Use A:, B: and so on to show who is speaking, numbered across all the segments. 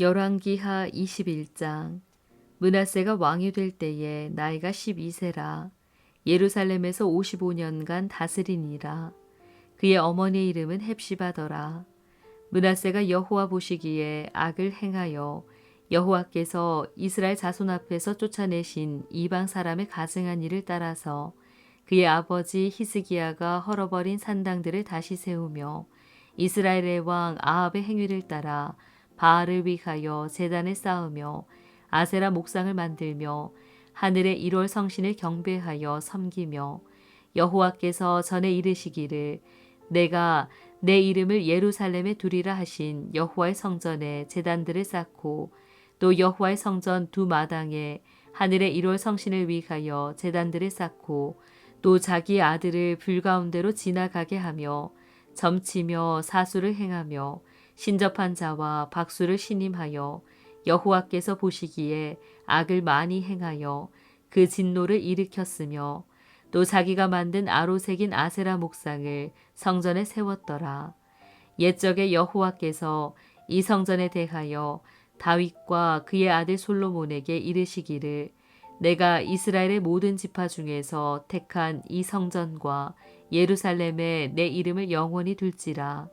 A: 열왕기하 21장. 문하세가 왕이 될 때에 나이가 12세라. 예루살렘에서 55년간 다스리니라. 그의 어머니의 이름은 헵시바더라. 문하세가 여호와 보시기에 악을 행하여 여호와께서 이스라엘 자손 앞에서 쫓아내신 이방 사람의 가증한 일을 따라서 그의 아버지 히스기야가 헐어버린 산당들을 다시 세우며 이스라엘의 왕 아합의 행위를 따라 바알을 위하여 제단을 쌓으며 아세라 목상을 만들며 하늘의 1월 성신을 경배하여 섬기며 여호와께서 전에 이르시기를 내가 내 이름을 예루살렘에 두리라 하신 여호와의 성전에 제단들을 쌓고 또 여호와의 성전 두 마당에 하늘의 1월 성신을 위하여 제단들을 쌓고 또 자기 아들을 불 가운데로 지나가게 하며 점치며 사수를 행하며 신접한 자와 박수를 신임하여 여호와께서 보시기에 악을 많이 행하여 그 진노를 일으켰으며 또 자기가 만든 아로색인 아세라 목상을 성전에 세웠더라. 옛적에 여호와께서 이 성전에 대하여 다윗과 그의 아들 솔로몬에게 이르시기를 내가 이스라엘의 모든 지파 중에서 택한 이 성전과 예루살렘에 내 이름을 영원히 둘지라.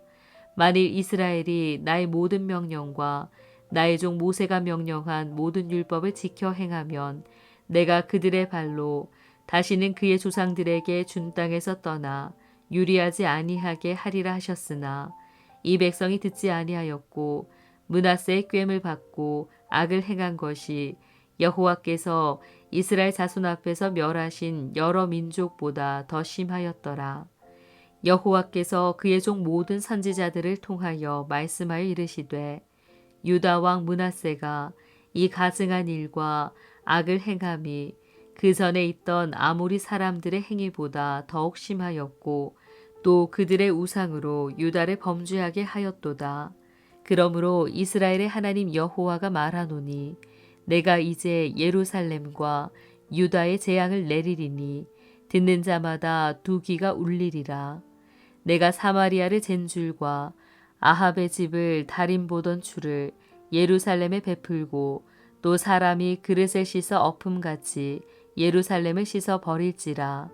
A: 만일 이스라엘이 나의 모든 명령과 나의 종 모세가 명령한 모든 율법을 지켜 행하면 내가 그들의 발로 다시는 그의 조상들에게 준 땅에서 떠나 유리하지 아니하게 하리라 하셨으나 이 백성이 듣지 아니하였고 문하세의 꿰을 받고 악을 행한 것이 여호와께서 이스라엘 자손 앞에서 멸하신 여러 민족보다 더 심하였더라. 여호와께서 그의 종 모든 선지자들을 통하여 말씀하여 이르시되 유다 왕 문하세가 이 가증한 일과 악을 행함이 그 전에 있던 아모리 사람들의 행위보다 더욱 심하였고 또 그들의 우상으로 유다를 범죄하게 하였도다. 그러므로 이스라엘의 하나님 여호와가 말하노니 내가 이제 예루살렘과 유다의 재앙을 내리리니 듣는 자마다 두 귀가 울리리라. 내가 사마리아를 잰 줄과 아합의 집을 달인 보던 줄을 예루살렘에 베풀고 또 사람이 그릇에 씻어 엎음같이 예루살렘을 씻어 버릴지라.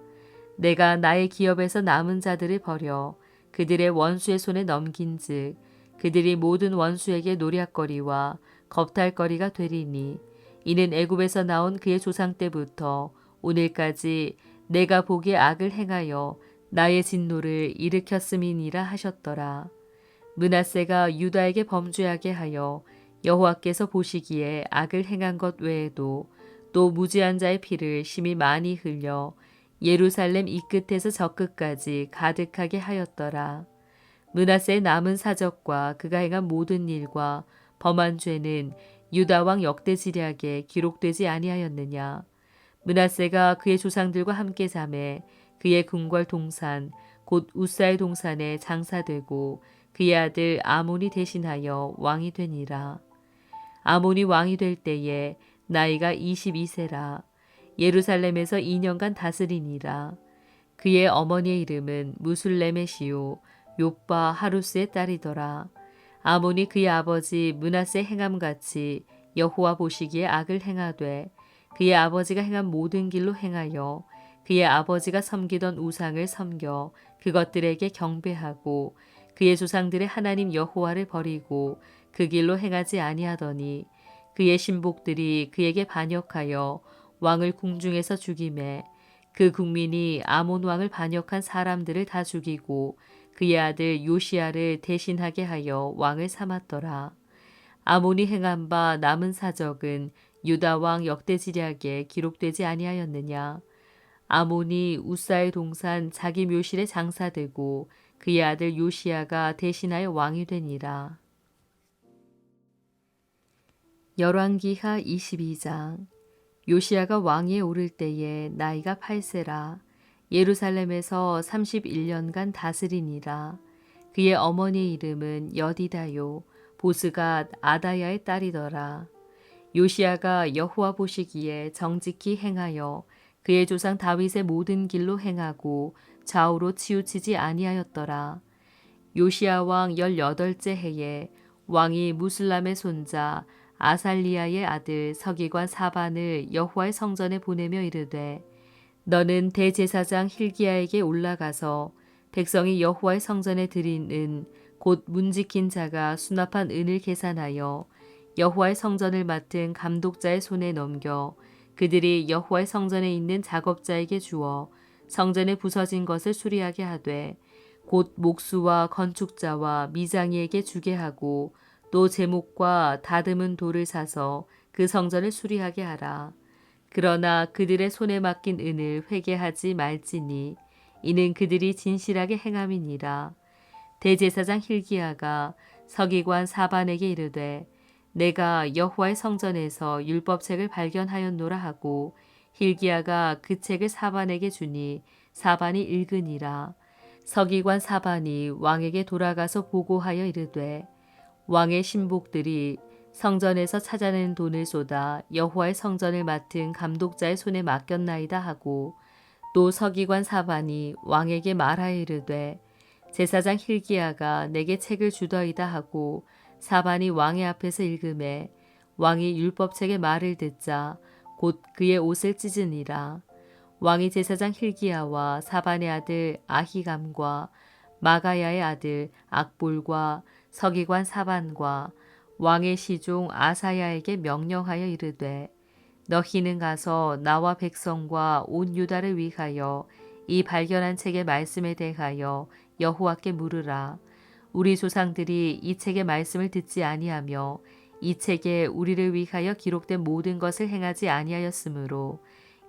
A: 내가 나의 기업에서 남은 자들을 버려 그들의 원수의 손에 넘긴 즉 그들이 모든 원수에게 노략거리와 겁탈거리가 되리니 이는 애굽에서 나온 그의 조상 때부터 오늘까지 내가 보기에 악을 행하여 나의 진노를 일으켰음이니라 하셨더라. 문하세가 유다에게 범죄하게 하여 여호와께서 보시기에 악을 행한 것 외에도 또 무지한 자의 피를 심히 많이 흘려 예루살렘 이 끝에서 저 끝까지 가득하게 하였더라. 문하세의 남은 사적과 그가 행한 모든 일과 범한 죄는 유다 왕 역대지략에 기록되지 아니하였느냐. 문하세가 그의 조상들과 함께 잠에 그의 궁궐 동산 곧 우사의 동산에 장사되고 그의 아들 아몬이 대신하여 왕이 되니라. 아몬이 왕이 될 때에 나이가 22세라 예루살렘에서 2년간 다스리니라. 그의 어머니의 이름은 무술레메시오 요빠 하루스의 딸이더라. 아몬이 그의 아버지 문하세 행함같이 여호와 보시기에 악을 행하되 그의 아버지가 행한 모든 길로 행하여 그의 아버지가 섬기던 우상을 섬겨 그것들에게 경배하고 그의 조상들의 하나님 여호와를 버리고 그 길로 행하지 아니하더니 그의 신복들이 그에게 반역하여 왕을 궁중에서 죽임에 그 국민이 아몬 왕을 반역한 사람들을 다 죽이고 그의 아들 요시아를 대신하게 하여 왕을 삼았더라. 아몬이 행한 바 남은 사적은 유다 왕 역대지략에 기록되지 아니하였느냐. 아몬이 우사의 동산 자기 묘실에 장사되고 그의 아들 요시아가 대신하여 왕이 되니라. 열왕기하 22장. 요시아가 왕위에 오를 때에 나이가 8세라. 예루살렘에서 31년간 다스리니라. 그의 어머니의 이름은 여디다요. 보스가 아다야의 딸이더라. 요시아가 여호와 보시기에 정직히 행하여 그의 조상 다윗의 모든 길로 행하고 좌우로 치우치지 아니하였더라. 요시아 왕 18째 해에 왕이 무슬람의 손자 아살리아의 아들 서기관 사반을 여호와의 성전에 보내며 이르되 너는 대제사장 힐기야에게 올라가서 백성이 여호와의 성전에 드린 은 곧 문지킨 자가 수납한 은을 계산하여 여호와의 성전을 맡은 감독자의 손에 넘겨 그들이 여호와의 성전에 있는 작업자에게 주어 성전에 부서진 것을 수리하게 하되 곧 목수와 건축자와 미장이에게 주게 하고 또 제목과 다듬은 돌을 사서 그 성전을 수리하게 하라. 그러나 그들의 손에 맡긴 은을 회개하지 말지니 이는 그들이 진실하게 행함이니라. 대제사장 힐기야가 서기관 사반에게 이르되 내가 여호와의 성전에서 율법책을 발견하였노라 하고 힐기야가 그 책을 사반에게 주니 사반이 읽으니라. 서기관 사반이 왕에게 돌아가서 보고하여 이르되 왕의 신복들이 성전에서 찾아낸 돈을 쏟아 여호와의 성전을 맡은 감독자의 손에 맡겼나이다 하고 또 서기관 사반이 왕에게 말하여 이르되 제사장 힐기야가 내게 책을 주더이다 하고 사반이 왕의 앞에서 읽음에 왕이 율법책의 말을 듣자 곧 그의 옷을 찢으니라 왕이 제사장 힐기야와 사반의 아들 아히감과 마가야의 아들 악볼과 서기관 사반과 왕의 시종 아사야에게 명령하여 이르되 너희는 가서 나와 백성과 온 유다를 위하여 이 발견한 책의 말씀에 대하여 여호와께 물으라. 우리 조상들이 이 책의 말씀을 듣지 아니하며 이 책에 우리를 위하여 기록된 모든 것을 행하지 아니하였으므로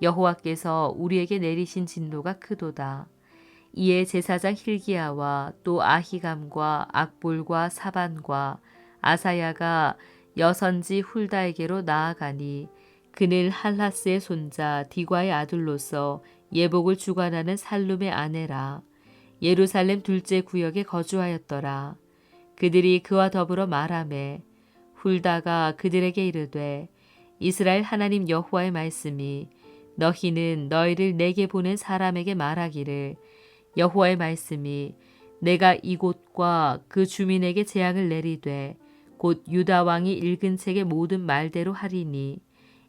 A: 여호와께서 우리에게 내리신 진노가 크도다. 이에 제사장 힐기야와 또 아히감과 악볼과 사반과 아사야가 여선지 훌다에게로 나아가니 그는 할라스의 손자 디과의 아들로서 예복을 주관하는 살룸의 아내라. 예루살렘 둘째 구역에 거주하였더라. 그들이 그와 더불어 말하매 훌다가 그들에게 이르되 이스라엘 하나님 여호와의 말씀이 너희는 너희를 내게 보낸 사람에게 말하기를 여호와의 말씀이 내가 이곳과 그 주민에게 재앙을 내리되 곧 유다 왕이 읽은 책의 모든 말대로 하리니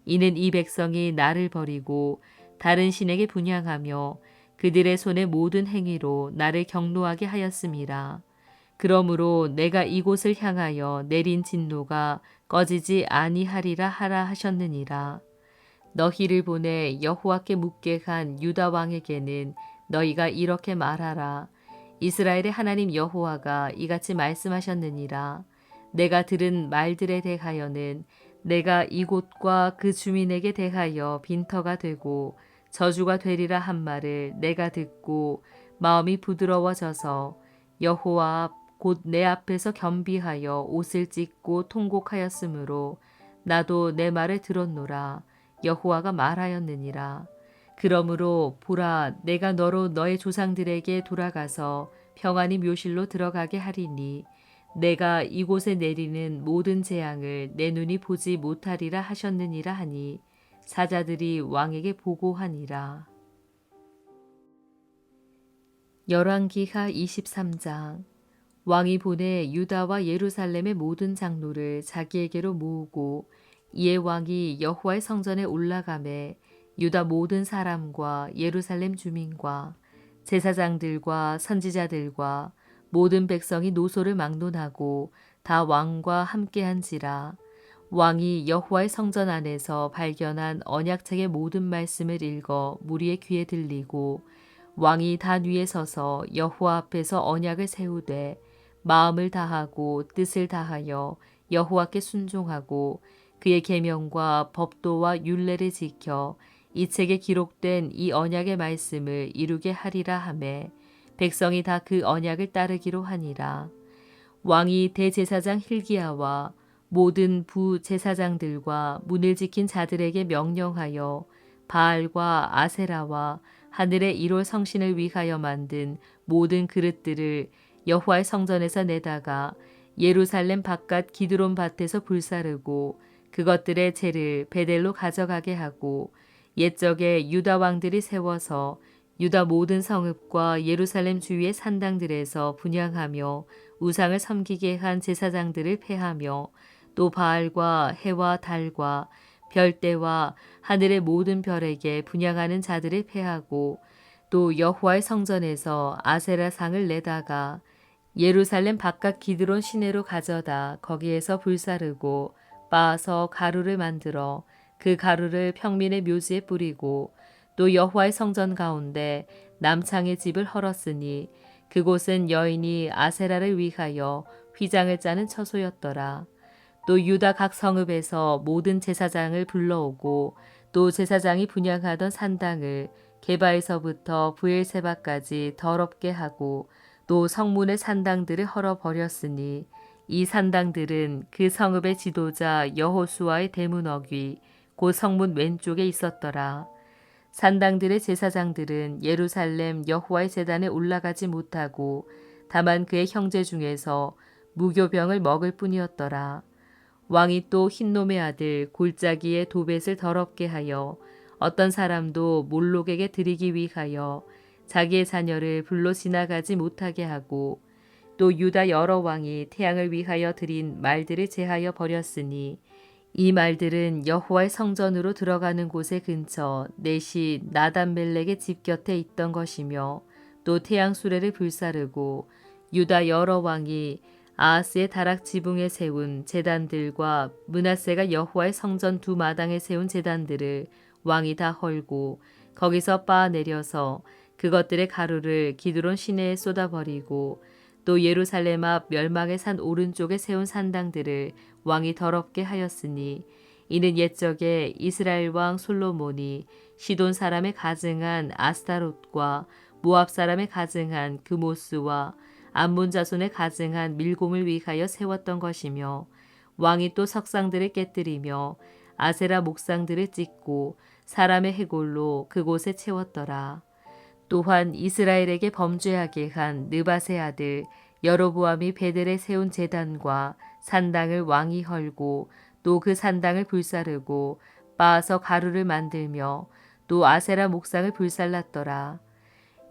A: 이는 이 백성이 나를 버리고 다른 신에게 분양하며 그들의 손의 모든 행위로 나를 경노하게 하였음이라. 그러므로 내가 이곳을 향하여 내린 진노가 꺼지지 아니하리라 하라 하셨느니라. 너희를 보내 여호와께 묻게 한 유다 왕에게는 너희가 이렇게 말하라. 이스라엘의 하나님 여호와가 이같이 말씀하셨느니라. 내가 들은 말들에 대하여는 내가 이곳과 그 주민에게 대하여 빈터가 되고 저주가 되리라 한 말을 내가 듣고 마음이 부드러워져서 여호와 곧내 앞에서 겸비하여 옷을 찢고 통곡하였으므로 나도 내 말을 들었노라. 여호와가 말하였느니라. 그러므로 보라 내가 너로 너의 조상들에게 돌아가서 평안히 묘실로 들어가게 하리니 내가 이곳에 내리는 모든 재앙을 내 눈이 보지 못하리라 하셨느니라 하니 사자들이 왕에게 보고하니라. 열왕기하 23장 왕이 보내 유다와 예루살렘의 모든 장로를 자기에게로 모으고 이에 왕이 여호와의 성전에 올라가매 유다 모든 사람과 예루살렘 주민과 제사장들과 선지자들과 모든 백성이 노소를 막론하고 다 왕과 함께한지라 왕이 여호와의 성전 안에서 발견한 언약책의 모든 말씀을 읽어 무리의 귀에 들리고 왕이 단 위에 서서 여호와 앞에서 언약을 세우되 마음을 다하고 뜻을 다하여 여호와께 순종하고 그의 계명과 법도와 율례를 지켜 이 책에 기록된 이 언약의 말씀을 이루게 하리라 하매 백성이 다 그 언약을 따르기로 하니라. 왕이 대제사장 힐기야와 모든 부 제사장들과 문을 지킨 자들에게 명령하여 바알과 아세라와 하늘의 일월 성신을 위하여 만든 모든 그릇들을 여호와의 성전에서 내다가 예루살렘 바깥 기드론 밭에서 불사르고 그것들의 재를 베델로 가져가게 하고 옛적에 유다 왕들이 세워서 유다 모든 성읍과 예루살렘 주위의 산당들에서 분양하며 우상을 섬기게 한 제사장들을 패하며 또 바알과 해와 달과 별대와 하늘의 모든 별에게 분양하는 자들을 패하고 또 여호와의 성전에서 아세라 상을 내다가 예루살렘 바깥 기드론 시내로 가져다 거기에서 불사르고 빻아서 가루를 만들어 그 가루를 평민의 묘지에 뿌리고 또 여호와의 성전 가운데 남창의 집을 헐었으니 그곳은 여인이 아세라를 위하여 휘장을 짜는 처소였더라. 또 유다 각 성읍에서 모든 제사장을 불러오고 또 제사장이 분양하던 산당을 개바에서부터 부엘세바까지 더럽게 하고 또 성문의 산당들을 헐어 버렸으니 이 산당들은 그 성읍의 지도자 여호수아의 대문어귀 곧 성문 왼쪽에 있었더라. 산당들의 제사장들은 예루살렘 여호와의 제단에 올라가지 못하고 다만 그의 형제 중에서 무교병을 먹을 뿐이었더라. 왕이 또 흰놈의 아들 골짜기의 도벳을 더럽게 하여 어떤 사람도 몰록에게 드리기 위하여 자기의 자녀를 불로 지나가지 못하게 하고 또 유다 여러 왕이 태양을 위하여 드린 말들을 제하여 버렸으니 이 말들은 여호와의 성전으로 들어가는 곳의 근처 넷이 나단멜렉의 집 곁에 있던 것이며 또 태양 수레를 불사르고 유다 여러 왕이 아하스의 다락 지붕에 세운 제단들과 문하세가 여호와의 성전 두 마당에 세운 제단들을 왕이 다 헐고 거기서 빻아 내려서 그것들의 가루를 기드론 시내에 쏟아버리고 또 예루살렘 앞 멸망의 산 오른쪽에 세운 산당들을 왕이 더럽게 하였으니 이는 옛적에 이스라엘 왕 솔로몬이 시돈 사람의 가증한 아스타롯과 모압 사람의 가증한 그모스와 암몬 자손의 가증한 밀곰을 위하여 세웠던 것이며 왕이 또 석상들을 깨뜨리며 아세라 목상들을 찍고 사람의 해골로 그곳에 채웠더라. 또한 이스라엘에게 범죄하게 한 느바세 아들 여로보암이 베델에 세운 제단과 산당을 왕이 헐고 또 그 산당을 불사르고 빻아서 가루를 만들며 또 아세라 목상을 불살랐더라.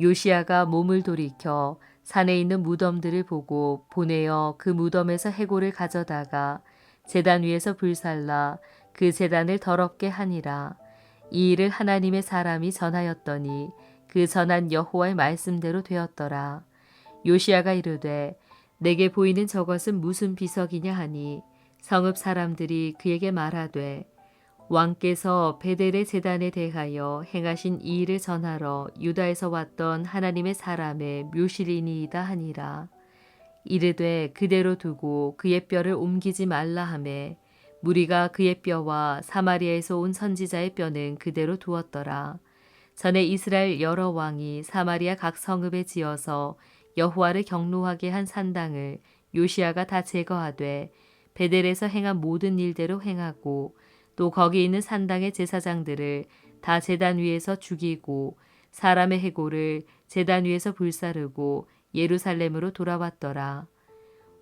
A: 요시아가 몸을 돌이켜 산에 있는 무덤들을 보고 보내어 그 무덤에서 해골을 가져다가 제단 위에서 불살라 그 제단을 더럽게 하니라. 이 일을 하나님의 사람이 전하였더니 그 전한 여호와의 말씀대로 되었더라. 요시아가 이르되 내게 보이는 저것은 무슨 비석이냐 하니 성읍 사람들이 그에게 말하되 왕께서 베델의 재단에 대하여 행하신 이 일을 전하러 유다에서 왔던 하나님의 사람의 묘실이니이다 하니라. 이르되 그대로 두고 그의 뼈를 옮기지 말라 하매 무리가 그의 뼈와 사마리아에서 온 선지자의 뼈는 그대로 두었더라. 전에 이스라엘 여러 왕이 사마리아 각 성읍에 지어서 여호와를 경노하게 한 산당을 요시아가 다 제거하되 베델에서 행한 모든 일대로 행하고 또 거기 있는 산당의 제사장들을 다 제단 위에서 죽이고 사람의 해골을 제단 위에서 불사르고 예루살렘으로 돌아왔더라.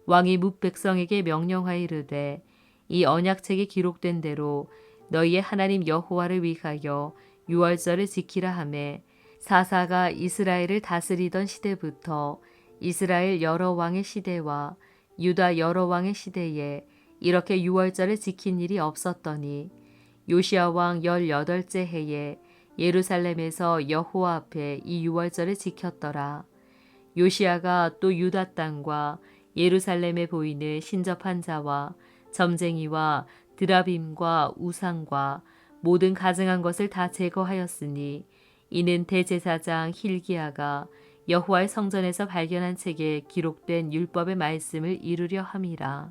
A: 왕이 묵 백성에게 명령하여 이르되 이 언약책에 기록된 대로 너희의 하나님 여호와를 위하여 유월절을 지키라 하매 사사가 이스라엘을 다스리던 시대부터 이스라엘 여러 왕의 시대와 유다 여러 왕의 시대에 이렇게 유월절을 지킨 일이 없었더니 요시아 왕 18째 해에 예루살렘에서 여호와 앞에 이 유월절을 지켰더라. 요시아가 또 유다 땅과 예루살렘에 보이는 신접한 자와 점쟁이와 드라빔과 우상과 모든 가증한 것을 다 제거하였으니 이는 대제사장 힐기야가 여호와의 성전에서 발견한 책에 기록된 율법의 말씀을 이루려 함이라.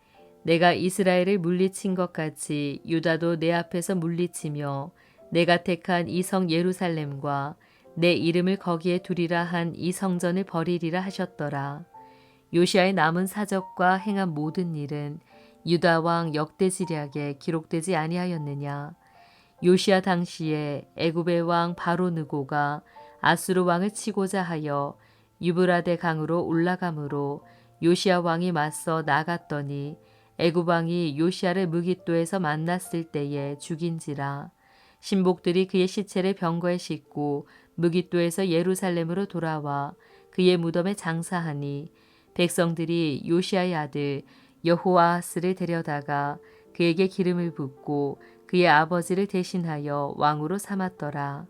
A: 내가 이스라엘을 물리친 것 같이 유다도 내 앞에서 물리치며 내가 택한 이 성 예루살렘과 내 이름을 거기에 두리라 한 이 성전을 버리리라 하셨더라. 요시아의 남은 사적과 행한 모든 일은 유다 왕 역대지략에 기록되지 아니하였느냐. 요시아 당시에 애굽의 왕 바로느고가 아수르 왕을 치고자 하여 유브라데 강으로 올라가므로 요시아 왕이 맞서 나갔더니 애굽 왕이 요시아를 무기또에서 만났을 때에 죽인지라 신복들이 그의 시체를 병거에 싣고 무기또에서 예루살렘으로 돌아와 그의 무덤에 장사하니 백성들이 요시아의 아들 여호아스를 데려다가 그에게 기름을 붓고 그의 아버지를 대신하여 왕으로 삼았더라.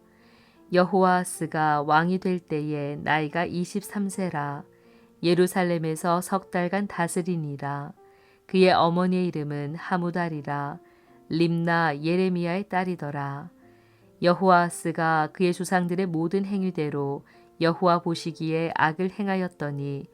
A: 여호아스가 왕이 될 때에 나이가 23세라 예루살렘에서 석 달간 다스리니라. 그의 어머니의 이름은 하무달이라 림나 예레미야의 딸이더라. 여호아스가 그의 조상들의 모든 행위대로 여호와 보시기에 악을 행하였더니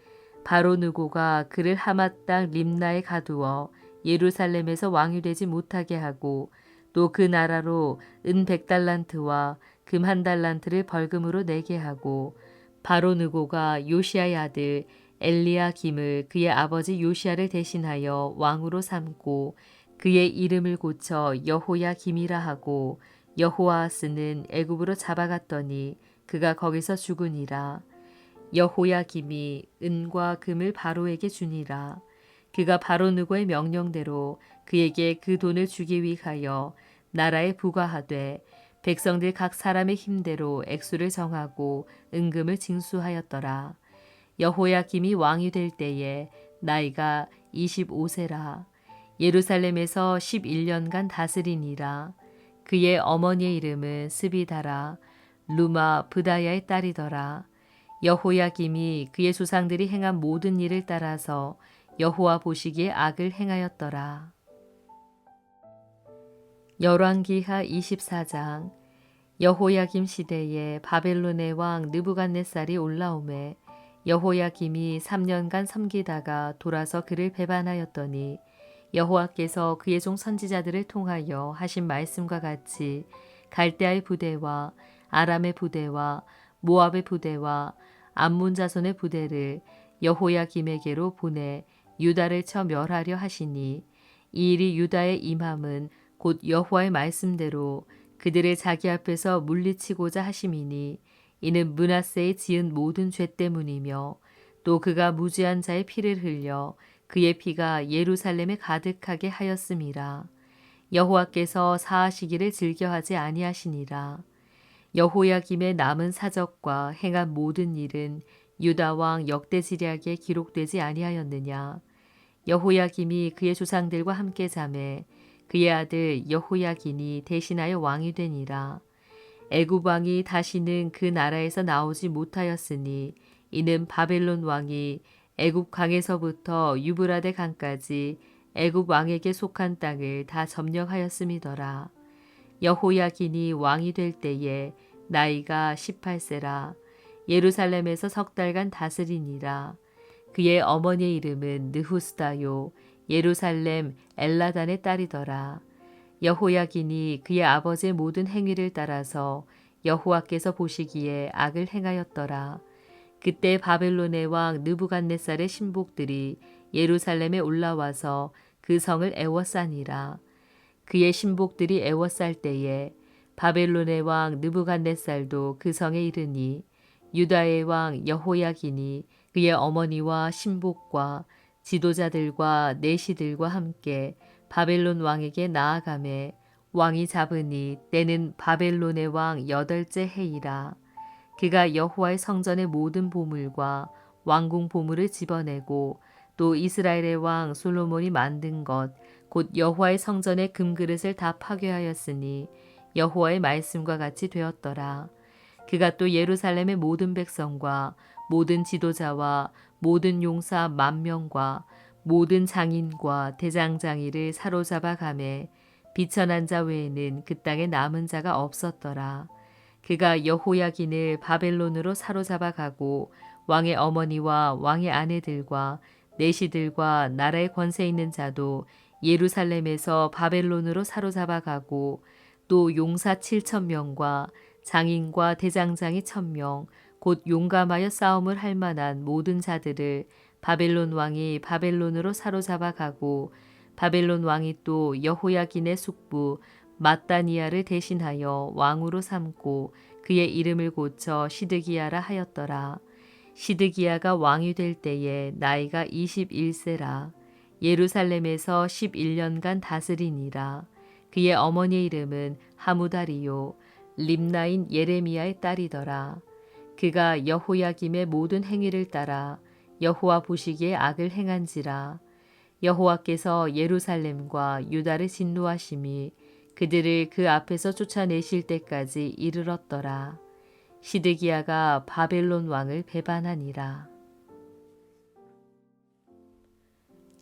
A: 바로 누고가 그를 하맛 땅 림나에 가두어 예루살렘에서 왕이 되지 못하게 하고 또 그 나라로 은 백달란트와 금 한 달란트를 벌금으로 내게 하고 바로 누고가 요시아의 아들 엘리야 김을 그의 아버지 요시아를 대신하여 왕으로 삼고 그의 이름을 고쳐 여호야 김이라 하고 여호아스는 애굽으로 잡아갔더니 그가 거기서 죽으니라 여호야 김이 은과 금을 바로에게 주니라 그가 바로 누고의 명령대로 그에게 그 돈을 주기 위하여 나라에 부과하되 백성들 각 사람의 힘대로 액수를 정하고 은금을 징수하였더라. 여호야김이 왕이 될 때에 나이가 25세라. 예루살렘에서 11년간 다스리니라. 그의 어머니의 이름은 스비다라. 루마 브다야의 딸이더라. 여호야김이 그의 조상들이 행한 모든 일을 따라서 여호와 보시기에 악을 행하였더라. 열왕기하 24장 여호야김 시대에 바벨론의 왕 느부갓네살이 올라오매 여호야김이 3년간 섬기다가 돌아서 그를 배반하였더니 여호와께서 그의 종 선지자들을 통하여 하신 말씀과 같이 갈대아의 부대와 아람의 부대와 모압의 부대와 암몬 자손의 부대를 여호야김에게로 보내 유다를 쳐 멸하려 하시니 이 일이 유다의 임함은 곧 여호와의 말씀대로 그들을 자기 앞에서 물리치고자 하심이니 이는 문하세의 지은 모든 죄 때문이며 또 그가 무지한 자의 피를 흘려 그의 피가 예루살렘에 가득하게 하였음이라. 여호와께서 사하시기를 즐겨하지 아니하시니라. 여호야김의 남은 사적과 행한 모든 일은 유다 왕 역대지략에 기록되지 아니하였느냐. 여호야김이 그의 조상들과 함께 잠에 그의 아들 여호야긴이 대신하여 왕이 되니라. 애굽 왕이 다시는 그 나라에서 나오지 못하였으니 이는 바벨론 왕이 애굽 강에서부터 유브라데 강까지 애굽 왕에게 속한 땅을 다 점령하였음이더라. 여호야긴이 왕이 될 때에 나이가 18세라 예루살렘에서 석 달간 다스리니라. 그의 어머니의 이름은 느후스다요 예루살렘 엘라단의 딸이더라. 여호야긴이 그의 아버지의 모든 행위를 따라서 여호와께서 보시기에 악을 행하였더라. 그때 바벨론의 왕 느부갓네살의 신복들이 예루살렘에 올라와서 그 성을 애워싸니라. 그의 신복들이 애워쌀 때에 바벨론의 왕 느부갓네살도 그 성에 이르니 유다의 왕 여호야긴이 그의 어머니와 신복과 지도자들과 내시들과 함께 바벨론 왕에게 나아가매 왕이 잡으니 때는 바벨론의 왕 여덟째 해이라 그가 여호와의 성전의 모든 보물과 왕궁 보물을 집어내고 또 이스라엘의 왕 솔로몬이 만든 것 곧 여호와의 성전의 금그릇을 다 파괴하였으니 여호와의 말씀과 같이 되었더라. 그가 또 예루살렘의 모든 백성과 모든 지도자와 모든 용사 만 명과 모든 장인과 대장장이를 사로잡아 가매 비천한 자 외에는 그 땅에 남은 자가 없었더라. 그가 여호야긴을 바벨론으로 사로잡아 가고 왕의 어머니와 왕의 아내들과 내시들과 나라의 권세 있는 자도 예루살렘에서 바벨론으로 사로잡아 가고 또 용사 7천 명과 장인과 대장장이 천명 곧 용감하여 싸움을 할 만한 모든 자들을 바벨론 왕이 바벨론으로 사로잡아 가고 바벨론 왕이 또 여호야긴의 숙부 마따니아를 대신하여 왕으로 삼고 그의 이름을 고쳐 시드기야라 하였더라. 시드기야가 왕이 될 때에 나이가 21세라. 예루살렘에서 11년간 다스리니라. 그의 어머니의 이름은 하무다리요 림나인 예레미야의 딸이더라. 그가 여호야김의 모든 행위를 따라 여호와 보시기에 악을 행한지라. 여호와께서 예루살렘과 유다를 진노하심이 그들을 그 앞에서 쫓아내실 때까지 이르렀더라. 시드기야가 바벨론 왕을 배반하니라.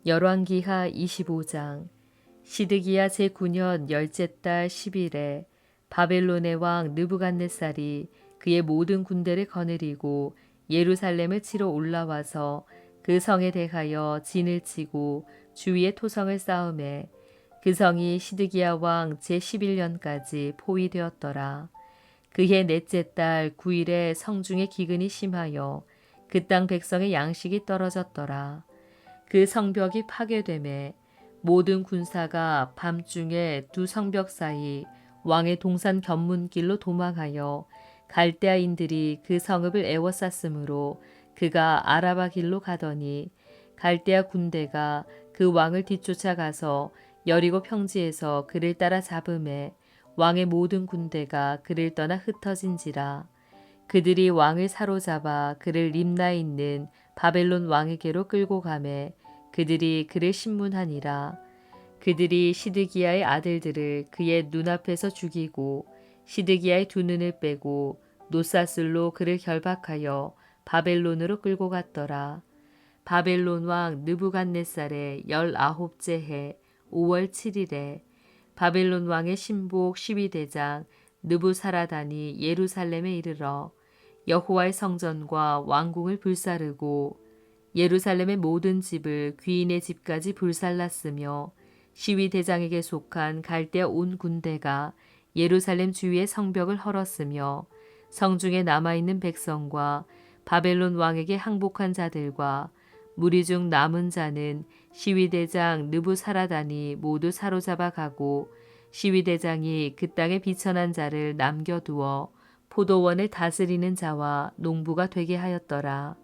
A: 열왕기하 25장 시드기야 제9년 열째 달 10일에 바벨론의 왕 느부갓네살이 그의 모든 군대를 거느리고 예루살렘을 치러 올라와서 그 성에 대하여 진을 치고 주위에 토성을 쌓음에 그 성이 시드기야 왕 제11년까지 포위되었더라. 그해 넷째 달 9일에 성중의 기근이 심하여 그 땅 백성의 양식이 떨어졌더라. 그 성벽이 파괴됨에 모든 군사가 밤중에 두 성벽 사이 왕의 동산 견문길로 도망하여 갈대아인들이 그 성읍을 에워쌌으므로 그가 아라바 길로 가더니 갈대아 군대가 그 왕을 뒤쫓아가서 여리고 평지에서 그를 따라 잡음에 왕의 모든 군대가 그를 떠나 흩어진지라. 그들이 왕을 사로잡아 그를 림나에 있는 바벨론 왕에게로 끌고 가매 그들이 그를 신문하니라. 그들이 시드기야의 아들들을 그의 눈앞에서 죽이고 시드기야의 두 눈을 빼고 노사슬로 그를 결박하여 바벨론으로 끌고 갔더라. 바벨론 왕 느부갓네살의 열아홉째 해 5월 7일에 바벨론 왕의 신복 12대장 느부사라단이 예루살렘에 이르러 여호와의 성전과 왕궁을 불사르고 예루살렘의 모든 집을 귀인의 집까지 불살랐으며 시위 대장에게 속한 갈대아 온 군대가 예루살렘 주위의 성벽을 헐었으며 성중에 남아있는 백성과 바벨론 왕에게 항복한 자들과 무리 중 남은 자는 시위대장 느부사라단이 모두 사로잡아 가고 시위대장이 그 땅에 비천한 자를 남겨두어 포도원을 다스리는 자와 농부가 되게 하였더라.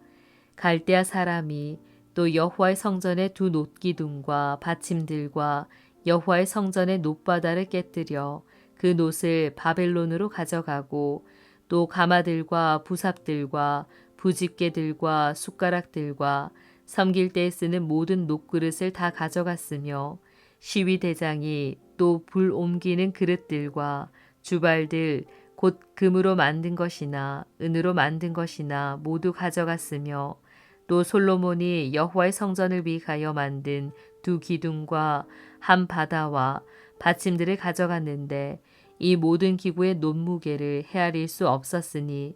A: 갈대아 사람이 또 여호와의 성전의 두 놋기둥과 받침들과 여호와의 성전의 놋바다를 깨뜨려 그 놋을 바벨론으로 가져가고 또 가마들과 부삽들과 부집개들과 숟가락들과 섬길 때 쓰는 모든 녹그릇을 다 가져갔으며 시위 대장이 또 불 옮기는 그릇들과 주발들 곧 금으로 만든 것이나 은으로 만든 것이나 모두 가져갔으며 또 솔로몬이 여호와의 성전을 위하여 만든 두 기둥과 한 바다와 받침들을 가져갔는데 이 모든 기구의 논무게를 헤아릴 수 없었으니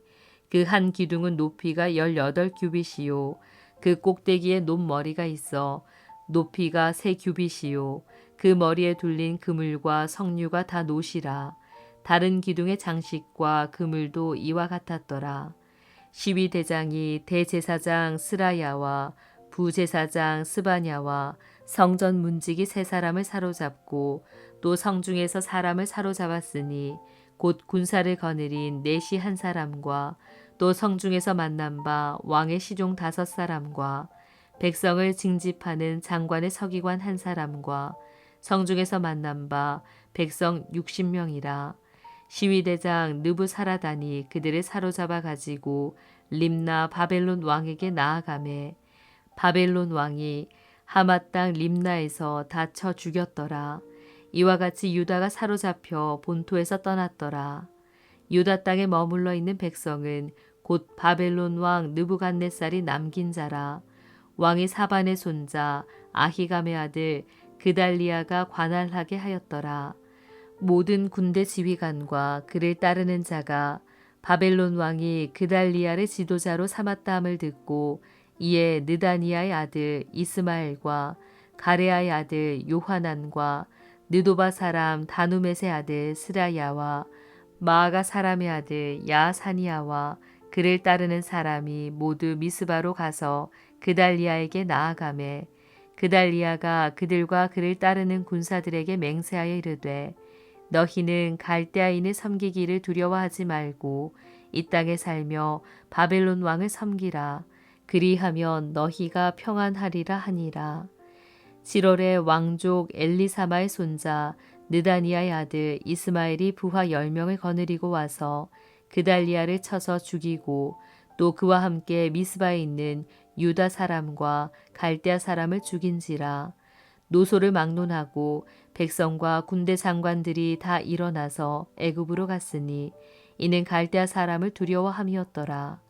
A: 그 한 기둥은 높이가 열여덟 규빗이요. 그 꼭대기에 논머리가 있어 높이가 세 규빗이요. 그 머리에 둘린 그물과 석류가 다 노시라. 다른 기둥의 장식과 그물도 이와 같았더라. 시위 대장이 대제사장 스라야와 부제사장 스바냐와 성전 문지기 세 사람을 사로잡고 또 성중에서 사람을 사로잡았으니 곧 군사를 거느린 내시 한 사람과 또 성중에서 만난 바 왕의 시종 다섯 사람과 백성을 징집하는 장관의 서기관 한 사람과 성중에서 만난 바 백성 60명이라 시위대장 느부사라단이 그들을 사로잡아 가지고 림나 바벨론 왕에게 나아가매 바벨론 왕이 하마 땅 림나에서 다쳐 죽였더라. 이와 같이 유다가 사로잡혀 본토에서 떠났더라. 유다 땅에 머물러 있는 백성은 곧 바벨론 왕 느부갓네살이 남긴 자라. 왕이 사반의 손자 아히감의 아들 그달리아가 관할하게 하였더라. 모든 군대 지휘관과 그를 따르는 자가 바벨론 왕이 그달리아를 지도자로 삼았다함을 듣고 이에 느다니아의 아들 이스마엘과 가레아의 아들 요하난과 느도바 사람 다누메의 아들 스라야와 마아가 사람의 아들 야사니아와 그를 따르는 사람이 모두 미스바로 가서 그달리아에게 나아가매 그달리아가 그들과 그를 따르는 군사들에게 맹세하여 이르되 너희는 갈대아인을 섬기기를 두려워하지 말고 이 땅에 살며 바벨론 왕을 섬기라. 그리하면 너희가 평안하리라 하니라 7월에 왕족 엘리사마의 손자 느다니아의 아들 이스마엘이 부하 10명을 거느리고 와서 그달리아를 쳐서 죽이고 또 그와 함께 미스바에 있는 유다 사람과 갈대아 사람을 죽인지라 노소를 막론하고 백성과 군대 장관들이 다 일어나서 애굽으로 갔으니 이는 갈대아 사람을 두려워함이었더라.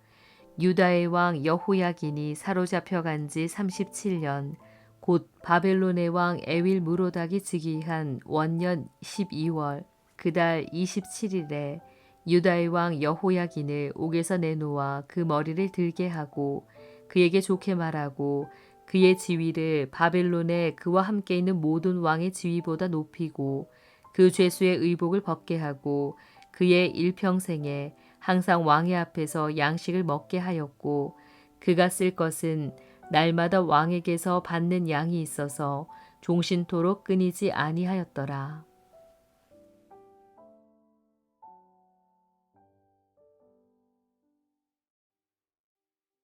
A: 유다의 왕 여호야긴이 사로잡혀 간지 37년 곧 바벨론의 왕 에윌 무로닥이 즉위한 원년 12월 그달 27일에 유다의 왕 여호야긴을 옥에서 내놓아 그 머리를 들게 하고 그에게 좋게 말하고 그의 지위를 바벨론의 그와 함께 있는 모든 왕의 지위보다 높이고 그 죄수의 의복을 벗게 하고 그의 일평생에 항상 왕의 앞에서 양식을 먹게 하였고 그가 쓸 것은 날마다 왕에게서 받는 양이 있어서 종신토록 끊이지 아니하였더라.